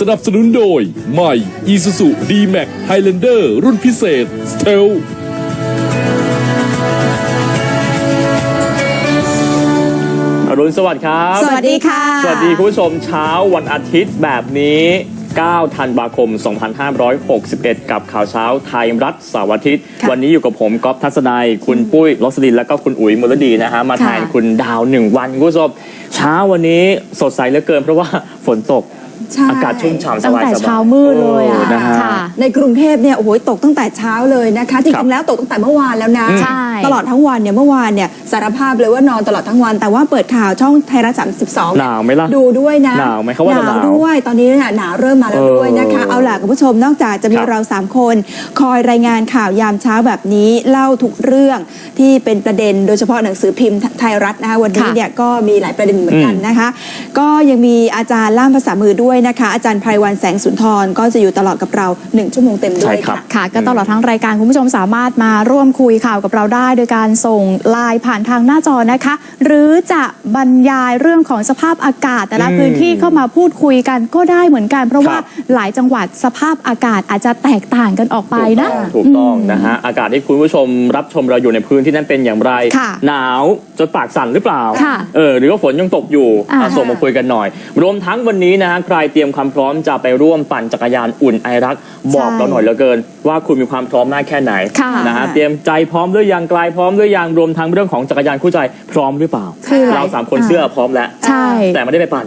สนับสนุนโดย ใหม่ Isuzu D-Max Highlander รุ่นพิเศษ Stealth อรุณสวัสดิ์ครับ สวัสดีค่ะ สวัสดีคุณผู้ชมเช้าวันอาทิตย์แบบนี้ 9 ธันวาคม 2561 กับข่าวเช้าไทยรัฐเสาร์อาทิตย์ ค่ะวันนี้อยู่กับผมก๊อฟทัศนัย คุณปุ้ยลสลิน แล้วก็คุณอุ๋ยมลดีนะฮะ มาแทนค่ะคุณดาวหนึ่งวันคุณผู้ชมเช้าวันนี้สดใสเหลือเกินเพราะว่าฝนตก ใช่ อากาศชุ่มฉ่ำสตั้งบายแต่สบายเช้ามืดเลยอะนะฮะ ค่ะ ในกรุงเทพเนี่ยโอ้โหตกตั้งแต่เช้าเลยนะคะจครัริบงๆแล้วตกตั้งแต่เมื่อวานแล้วนะใช่ ตลอดทั้งวันเนี่ยเมื่อวานเนี่ยสารภาพเลยว่านอนตลอดทั้งวัน แต่ว่าเปิดข่าวช่องไทยรัฐ32หนาวไหมล่ะดูด้วยนะหนาวไหมเขาว่าจะหนาวด้วยตอนนี้เนี่ยหนาวเริ่มมาแล้วเออด้วยนะคะ เอาล่ะคุณผู้ชมนอกจากจะมีครับเราสามคน คอยรายงานข่าวยามเช้าแบบนี้เล่าทุกเรื่องที่เป็นประเด็นโดยเฉพาะหนังสือพิมพ์ไทยรัฐนะคะวันนี้ค่ะ เนี่ยก็มีหลายประเด็นเหมือนกันนะคะ ก็ยังมีอาจารย์ล่ามภาษามือด้วยนะคะ อาจารย์ไพรวันแสงสุนทรก็จะอยู่ตลอดกับเราหนึ่งชั่วโมงเต็มด้ใช่วยครับ ค่ะ ค่ะก็ตลอดทั้งรายการคุณผู้ชมสามารถมาร่วมคุยข่าวกับเราได้ โดยการส่งไลน์ผ่านทางหน้าจอนะคะ หรือจะบรรยายเรื่องของสภาพอากาศ แต่ละอืมพื้นที่เข้ามาพูดคุยกันก็ได้เหมือนกัน เพราะว่าครับ หลายจังหวัดสภาพอากาศอาจจะแตกต่างกันออกไปนะ ถูกต้องนะฮะอากาศที่คุณผู้ชมรับชมเราอยู่ในพื้นที่นั้นเป็นอย่างไร ค่ะหนาวจนปากสั่นหรือเปล่าค่ะเออหรือว่าฝนยังตกอยู่อ่า อะส่งมาคุยกันหน่อย รวมทั้งวันนี้นะฮะใครเตรียมความพร้อมจะไปร่วมปั่นจักรยานอุ่นไอรัก บอกเราหน่อยเหลือเกิน ว่าคุณมีความพร้อมมากแค่ไหนค่ะนะฮะเตรียมใจพร้อมหรือยังกลายพร้อมหรือยังรวมทั้งเรื่องของจักรยานคู่ใจพร้อมหรือเปล่าคืออะไรเราสามคนอ่าเสื้อพร้อมแล้วใช่แต่ไม่ได้ไปปั่น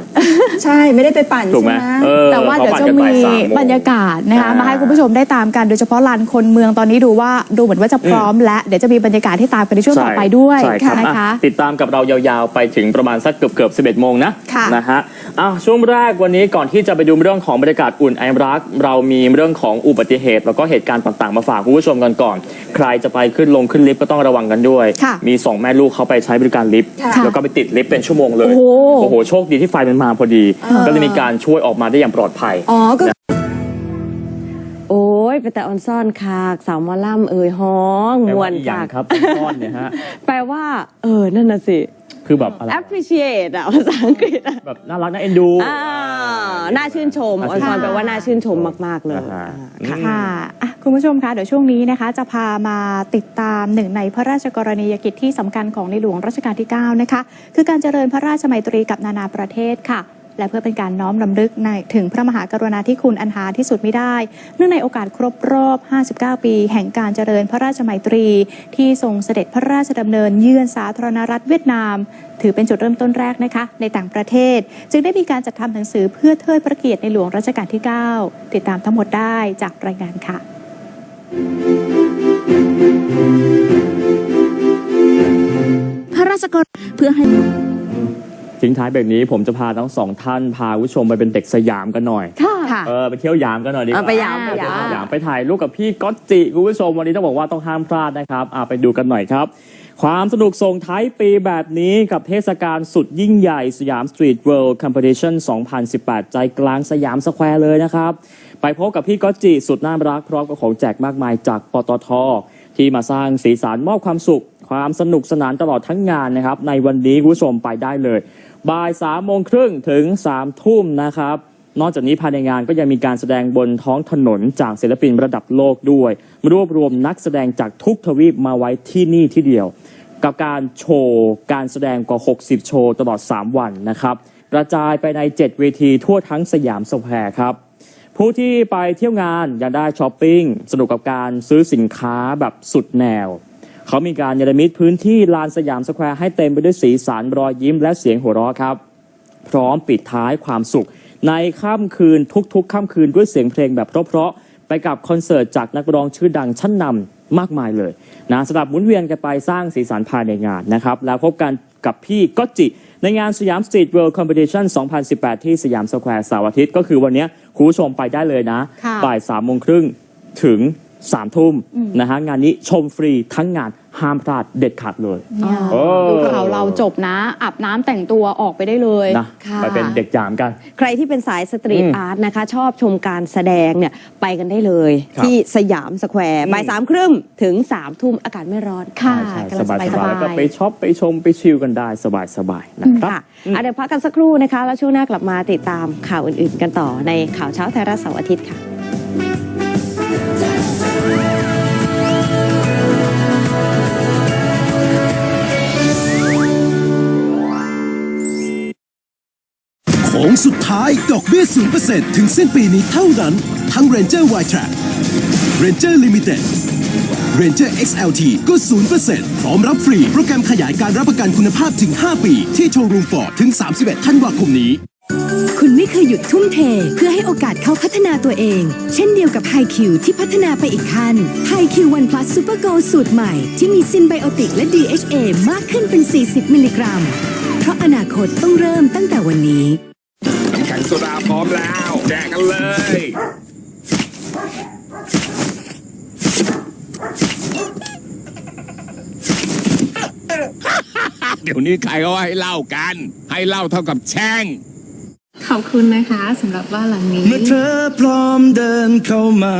ใช่ไม่ได้ไปปั่นถูกไหมใช่ไหมเออแต่ว่าเดี๋ยวขปั่นจะกันมีบ่ายสามโมงบรรยากาศนะคะอ่ามมาให้คุณผู้ชมได้ตามกันโดยเฉพาะลานคนเมืองตอนนี้ดูว่าดูเหมือนว่าจะพร้อม และเดี๋ยวจะมีบรรยากาศที่ตามกันในช่วงต่อไปด้วยใช่ครับนะคะอะติดตามกับเรายาวๆไปถึงประมาณสักเกือบเกือบ11โมงนะค่ะนะฮะอะช่วงแรกวันนี้ก่อนที่จะไปดูเรื่องของบรรยากาศอุ่นไอรัก เรามีเรื่องของอุบัติเหตุ แล้วก็เหตุการณ์ต่างๆ มาฝากคุณผู้ชมกันก่อน ใครจะไปขึ้นลงขึ้นลิฟต์ก็ต้องระวังกันด้วยค่ะมีสองแม่ลูกเขาไปใช้บริการลิฟต์ค่ะแล้วก็ไปติดลิฟต์เป็นชั่วโมงเลยโอ้โหโอ้โหโชคดีที่ไฟมันมาพอดี ก็เลยมีการช่วยออกมาได้อย่างปลอดภัยอ๋อก็โอ้ยไปแต่ออนซ่อนคากสาวหมอล่ำเอ่ยฮ้องมวนแปลว่าอีกอย่าคางกครับก้อนเนี่ยฮะแปลว่า เออนั่นน่ะสิ คือแบบอะไร appreciate อะภาษาอังกฤษอะแบบน่ารักน่าเอ็นดูอ่าน่าชื่นชมออนน่าชื่นชมซ่อนแปลว่าน่าชื่นชมมาก ๆ เลยอ่าอ่าค่ะ ค่ะอะคุณผู้ชมคะ เดี๋ยวช่วงนี้นะคะ จะพามาติดตามหนึ่งในพระราชกรณียกิจที่สำคัญของในหลวงรัชกาลที่ 9 นะคะ คือการเจริญพระราชมัยตรีกับนานาประเทศค่ะ และเพื่อเป็นการน้อมรำลึกในถึงพระมหากรุณาธิคุณอันหาที่สุดไม่ได้ เนื่องในโอกาสครบรอบ 59 ปี แห่งการเจริญพระราชมัยตรี ที่ทรงเสด็จพระราชดำเนินเยือนสาธารณรัฐเวียดนาม ถือเป็นจุดเริ่มต้นแรกนะคะ ในต่างประเทศ จึงได้มีการจัดทำหนังสือเพื่อเทิดพระเกียรติในหลวงรัชกาลที่ 9 ติดตามทั้งหมดได้จากรายงานค่ะ พระราชกรเพื่อให้ ทิ้งท้ายเบรกนี้ผมจะพาทั้งสองท่านพาคุณผู้ชมไปเป็นเด็กสยามกันหน่อย ค่ะ เออไปเที่ยวยามกันหน่อยดีกว่าเอาไปยามไปไปยาม ยามไปถ่ายรูปกับพี่ก๊อตจิคุณผู้ชมวันนี้ต้องบอกว่าต้องห้ามพลาดนะครับอ่าไปดูกันหน่อยครับ ความสนุกส่งท้ายปีแบบนี้กับเทศกาลสุดยิ่งใหญ่สยามสตรีทเวิลด์คอมเพติชัน2018 ใจกลางสยามสแควร์เลยนะครับ ไปพบกับพี่ก๊อตจิสุดน่ารักพร้อมกับของแจกมากมายจากปตท ที่มาสร้างสีสันมอบความสุข ความสนุกสนานตลอดทั้งงานนะครับ ในวันนี้คุณผู้ชมไปได้เลย บ่ายสามโมงครึ่งถึงสามทุ่มนะครับ นอกจากนี้ภายในงานก็ยังมีการแสดงบนท้องถนนจากศิลปินระดับโลกด้วย รวบรวมนักแสดงจากทุกทวีปมาไว้ที่นี่ที่เดียว กับการโชว์การแสดงกว่า 60 โชว์ตลอด 3 วันนะครับ กระจายไปใน 7 เวทีทั่วทั้งสยามสแควร์ครับผู้ที่ไปเที่ยวงานยังได้ช้อปปิ้งสนุกกับการซื้อสินค้าแบบสุดแนว เขามีการเนรมิตพื้นที่ลานสยามสแควร์ให้เต็มไปด้วยสีสันรอยยิ้มและเสียงหัวเราะครับ พร้อมปิดท้ายความสุข ในค่ำคืนทุกๆค่ำคืนด้วยเสียงเพลงแบบเพราะๆไปกับคอนเสิร์ตจากนักร้องชื่อดังชั้นนำมากมายเลยนะสำหรับหมุนเวียนกันไปสร้างสีสันภายในงานนะครับแล้วพบกันกับพี่ก็จิในงานสยามสตรีทเวิลด์คอมเพติชัน2018 ที่สยามสแควร์เสาร์อาทิตย์ก็คือวันนี้คุณผู้ชมไปได้เลยนะค่ะบ่ายสามโมงครึ่งถึงสามทุ่มนะฮะงานนี้ชมฟรีทั้งงาน ห้ามพลาดเด็ดขาดเลยเนี่ยเออดูข่าวเราจบนะอาบน้ำแต่งตัวออกไปได้เลยนะค่ะ ไปเป็นเด็กจามกัน ใครที่เป็นสายสตรีทอืมอาร์ตนะคะ ชอบชมการแสดงเนี่ยไปกันได้เลย ครับที่สยามสแควร์บ่ายสามครึ่งถึงสามทุ่มอากาศไม่ร้อน ค่ะใช่กำลังสบายสสบาบายยแล้วก็ไปช็อปไปชมไปชิลกันได้สบายสบายๆนะครับ ค่ะอะเดี๋ยวพักกันสักครู่นะคะ แล้วช่วงหน้ากลับมาติดตามข่าวอื่นๆกันต่อในข่าวเช้าไทยรัฐเสาร์อาทิตย์ค่ะ ท้ายดอกเบี้ย0%ถึงสิ้นปีนี้เท่านั้น ทั้ง Ranger y t r a c Ranger Limited Ranger XLT ก็ 0%พร้อมรับฟรี โปรแกรมขยายการรับประกันคุณภาพถึง 5 ปี ที่โชว์รูมฟอร์ดถึง 31 ธันวาคมนี้ คุณไม่เคยหยุดทุ่มเท เพื่อให้โอกาสเขาพัฒนาตัวเอง เช่นเดียวกับ HiQ ที่พัฒนาไปอีกขั้น HiQ One Plus Super Go สูตรใหม่ ที่มีซิมไบโอติกและ DHA มากขึ้นเป็น 40 มิลลิกรัม เพราะอนาคตต้องเริ่มตั้งแต่วันนี้ น้ำแข็งโซดาพร้อมแล้วแจกกันเลยเดี๋ยวนี้ใครเขาให้เหล่ากัน ให้เหล่าเท่ากับแช่ง ขอบคุณนะคะสำหรับบ้านหลังนี้ เมื่อเธอพร้อมเดินเข้ามา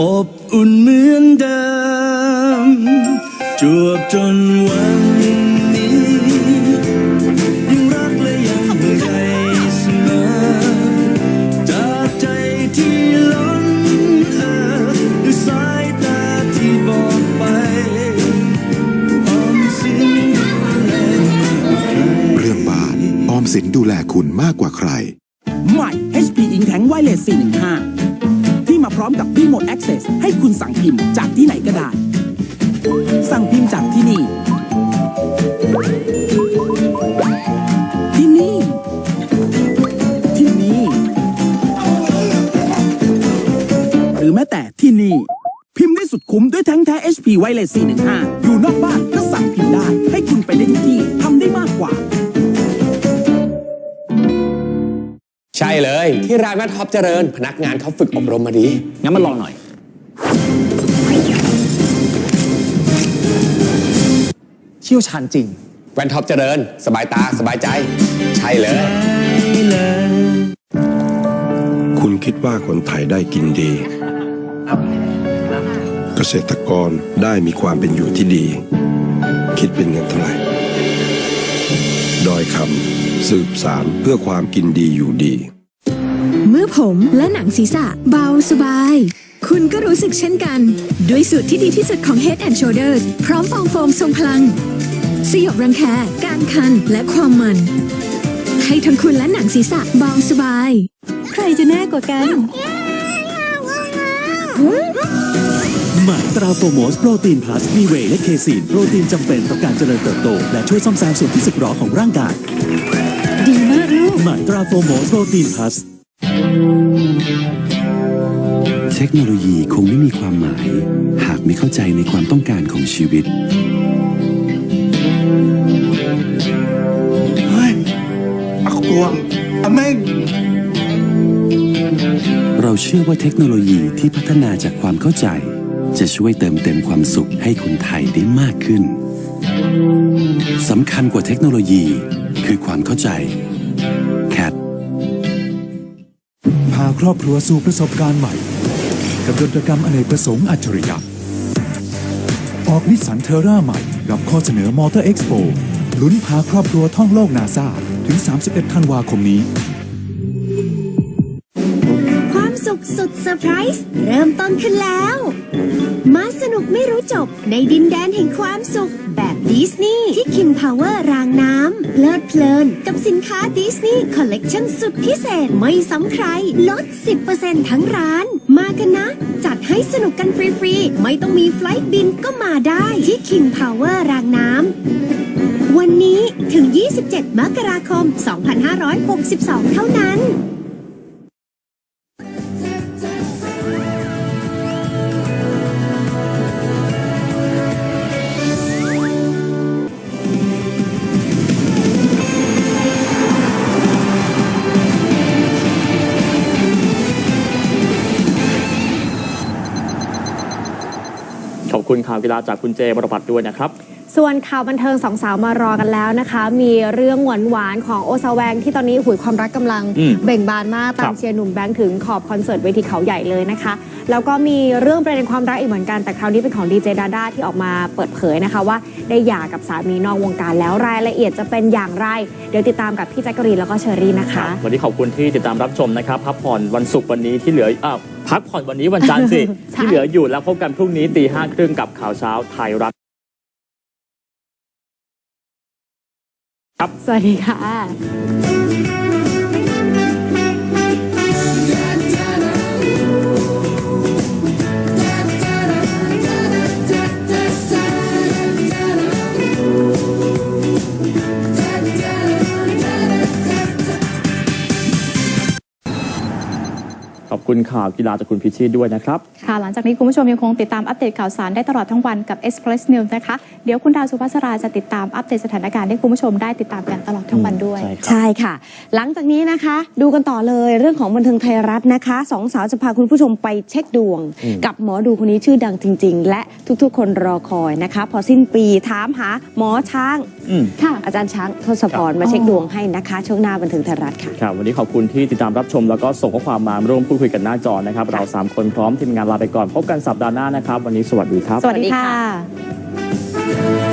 อบอุ่นเหมือนเดิม จวบจนวันนี้ มสินดูแลคุณมากกว่าใคร ใหม่ HP Ink Tank Wireless 415 ที่มาพร้อมกับ Remote Access ให้คุณสั่งพิมพ์จากที่ไหนก็ได้ สั่งพิมพ์จากที่นี่ ที่นี่ ที่นี่ หรือแม้แต่ที่นี่ พิมพ์ได้สุดคุ้มด้วยแท้งแท้ HP Wireless 415 อยู่นอกบ้านก็สั่งพิมพ์ได้ ให้คุณไปได้ทุกที่ทำได้มากกว่า ใช่เลย ที่ร้านแม่ท็อปเจริญ พนักงานเขาฝึกอบรมมาดี งั้นมาลองหน่อย เชี่ยวชาญจริง แว่นท็อปเจริญ สบายตาสบายใจ ใช่เลย คุณคิดว่าคนไทยได้กินดี เกษตรกรได้มีความเป็นอยู่ที่ดี คิดเป็นเงินเท่าไหร่ ดอยคำสืบสารเพื่อความกินดีอยู่ดี เมื่อผมและหนังศีรษะเบาสบาย คุณก็รู้สึกเช่นกัน ด้วยสูตรที่ดีที่สุดของ Head and Shoulders พร้อมฟองโฟมทรงพลัง สยบรังแค การคันและความมัน ให้ทั้งคุณและหนังศีรษะเบาสบาย ใครจะแน่กว่ากัน ใหม่ตราโฟโมสโปรตีนพลัสมีเวย์และเคซีนโปรตีนจำเป็นต่อการเจริญเติบโต และช่วยซ่อมแซมส่วนที่สึกหรอของร่างกาย ดีมากลูกใหม่ตราโฟโมสโปรตีนพลัสเทคโนโลยีคงไม่มีความหมาย หากไม่เข้าใจในความต้องการของชีวิตเฮ้ยอักตวงอเมงเราเชื่อว่าเทคโนโลยีที่พัฒนาจากความเข้าใจ จะช่วยเติมเต็มความสุขให้คนไทยได้มากขึ้นสำคัญกว่าเทคโนโลยีคือความเข้าใจ CAT พาครอบครัวสู่ประสบการณ์ใหม่ กับดนตรกรรมอเนกประสงค์อัจฉริยะออกนิสสันเทอร่าใหม่ กับข้อเสนอมอเตอร์เอ็กซ์โปลุ้นพาครอบครัวท่องโลกนาซาถึง 31 ธันวาคมนี้ อร์ไพรส์เริ่มต้นขึ้นแล้ว มาสนุกไม่รู้จบในดินแดนแห่งความสุข แบบดิสนีย์ที่ King Power รางน้ำเพลิดเพลิน กับสินค้าดิสนีย์คอลเลกชันสุดพิเศษไม่ซ้ำใคร ลด 10%ทั้งร้าน มากันนะ จัดให้สนุกกันฟรี ๆ ไม่ต้องมีไฟลท์บินก็มาได้ที่ King Power รางน้ำวันนี้ถึง 27 มกราคม 2562 เท่านั้น คุณข่าวกีฬาจากคุณเจบรพัฒน์ด้วยนะครับ ส่วนข่าวบันเทิงสองสาวมารอกันแล้วนะคะ มีเรื่องหวานหวานๆของโอซาแวงที่ตอนนี้หุยความรักกำลังอืมเบ่งบานมากครัตามบเชียร์หนุ่มแบงค์ถึงขอบคอนเสิร์ตเวทีเขาใหญ่เลยนะคะ แล้วก็มีเรื่องประเด็นความรักอีกเหมือนกันแต่คราวนี้เป็นของดีเจดาด้าที่ออกมาเปิดเผยนะคะว่าได้หย่ากับสามีนอกวงการแล้วรายละเอียดจะเป็นอย่างไร เดี๋ยวติดตามกับพี่แจ๊กกะรีนแล้วก็เชอรี่นะคะวันนี้ขอบคุณที่ติดตามรับชมนะครับพักผ่อนวันศุกร์วันนี้ที่เหลืออ่า พักผ่อนวันนี้วันจันทร์สิใช่ที่เหลืออยู่แล้วพบกันพรุ่งนี้ตีห้าครึ่งกับข่าวเช้าไทยรัฐสวัสดีค่ะ คุณข่าวกีฬาจากคุณพิชิตด้วยนะครับ ค่ะ หลังจากนี้คุณผู้ชมยังคงติดตามอัปเดตข่าวสารได้ตลอดทั้งวันกับ Express News นะคะ เดี๋ยวคุณดาวสุภัสราจะติดตามอัปเดตสถานการณ์ให้คุณผู้ชมได้ติดตามกันตลอดทั้งวันด้วย ใช่ค่ะ หลังจากนี้นะคะ ดูกันต่อเลยเรื่องของบันเทิงไทยรัฐนะคะสองสาวจะพาคุณผู้ชมไปเช็คดวงอืมกับหมอดูคนนี้ชื่อดังจริง ๆ และทุกๆ คนรอคอยนะคะ พอสิ้นปีถามหาหมอช้างอืมค่ะอาจารย์ช้างทศพรมาเช็คดวงให้นะคะ ช่วงหน้าบันเทิงไทยรัฐค่ะครับวันนี้ขอบคุณที่ติดตามรับชมแล้วก็ส่งข้อความมาร่วมพูดคุยกันหน้าจอนะครับ เราสามคนพร้อมทีมงานลาไปก่อน พบกันสัปดาห์หน้านะครับ วันนี้สวัสดีครับ สวัสดีค่ะ